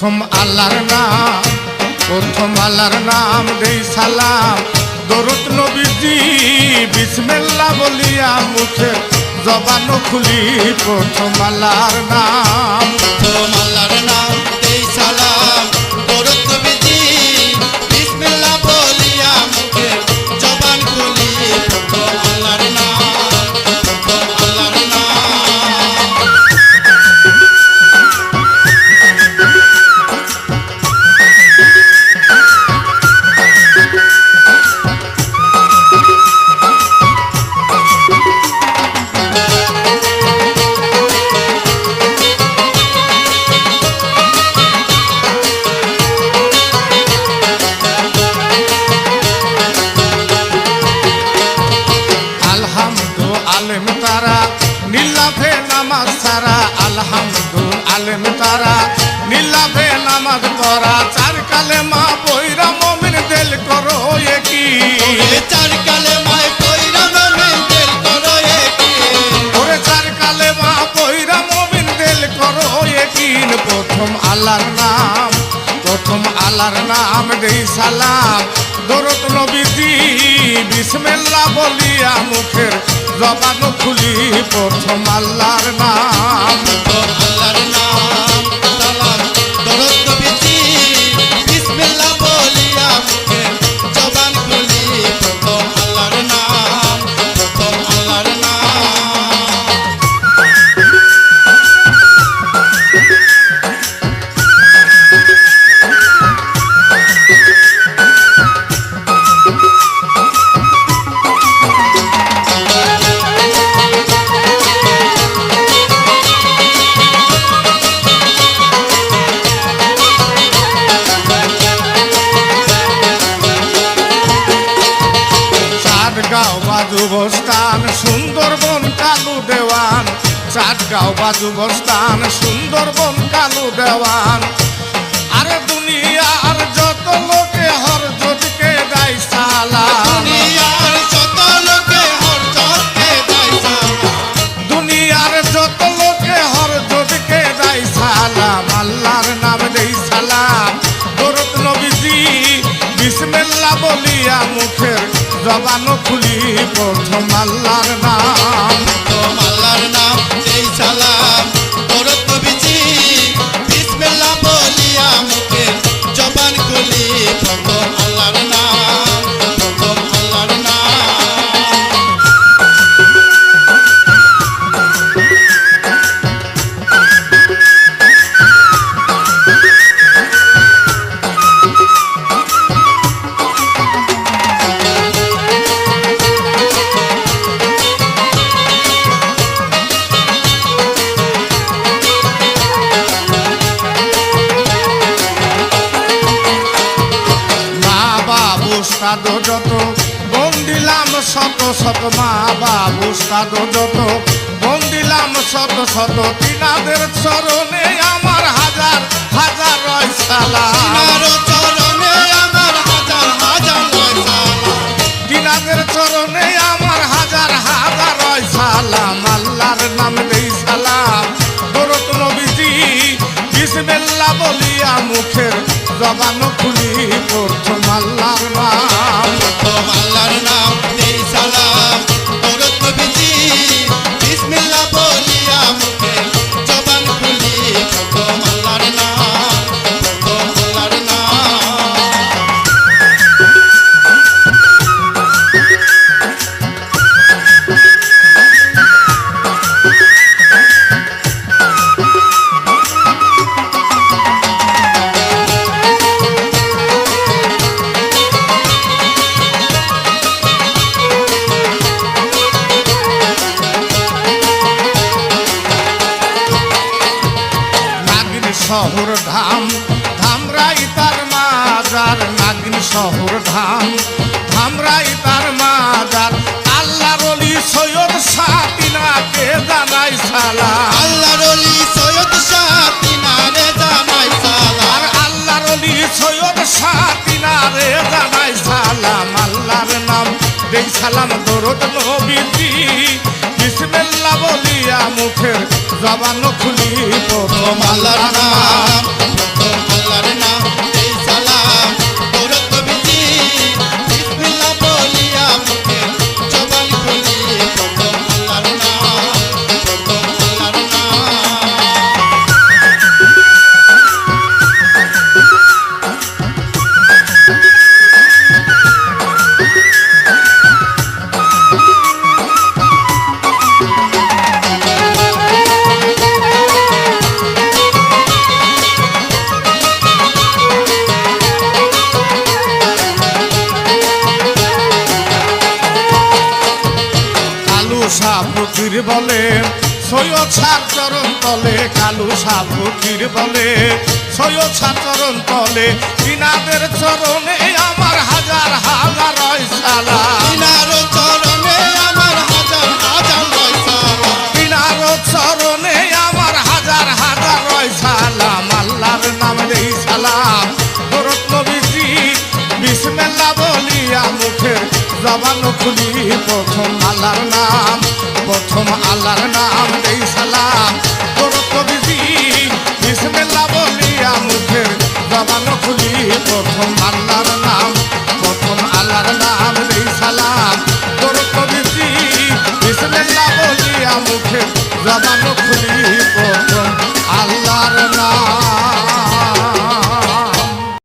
প্রথম আল্লাহর নাম, প্রথম আল্লাহর নাম দেই সালাম। দরুদ নবীজি, বিসমিল্লাহ বলিয়া মুখে জবানো খুলি, প্রথম আল্লাহর নাম, প্রথম আল্লাহর নাম। নামাজ সারা আলহামদু আলেম তারা। নীলাভে নামাজ পড়া চার কালে মা বৈরা মমিন দেল করো কি? ওরে চার কালে মায় করো ওরে চার কালে মা বৈরা মমিন দেল করো কিন প্রথম আল্লাহর নাম প্রথম আল্লাহর নাম দেই সালাম। দরত নবীজি বিসমিল্লাহ বলিয়া মুখের জবান খুলি প্রথম আল্লাহর নাম। চাটগাঁও বাজু বস্তান সুন্দরবন কালু দেওয়ান। আরে দুনিয়ার যত লোকে হর যদিকে দেয় সালা। দুনিয়ার যত লোকে হর জনকে দেয় সালাম দুনিয়ার যত লোকে হর যদিকে দেয় সালাম আল্লাহর নাম দেই সালাম দরত নবীজি বিসমিল্লাহ বলিয়া মুখের জবানো খুলি প্রথম আল্লাহর নাম। সাধু যত বন্দিলাম দিলাম শত শত মা বাবু সাধু যত বন্দিলাম শত শত তিনাদের চরণে আমার হাজার হাজার রয় সালাম। বিসমিল্লাহ বলিয়া মুখের জবান খুলি প্রথম আল্লাহর নাম। প্রথম আল্লাহর নাম সালাম দরদ নবীজি। বিসমিল্লাহ বলিয়া মুখের জবান খুলি প্রথম মালার নাম। সৈয়দ সার চরণ তলে, কালু সাবুকির বলে। সৈয়দ সার চরণ তলে, কিনাদের চরণে আমার হাজার হাজার সালা। ইনার খুলি প্রথম আল্লাহর নাম, প্রথম আল্লাহর নাম, এই সালাম কবিজি বিসমিল্লা বলিয়া মুখের জবান খুলি, প্রথম আল্লাহর নাম, প্রথম আল্লাহর নাম, এই সালাম কবিজি বিসমিল্লা বলিয়া মুখের জবান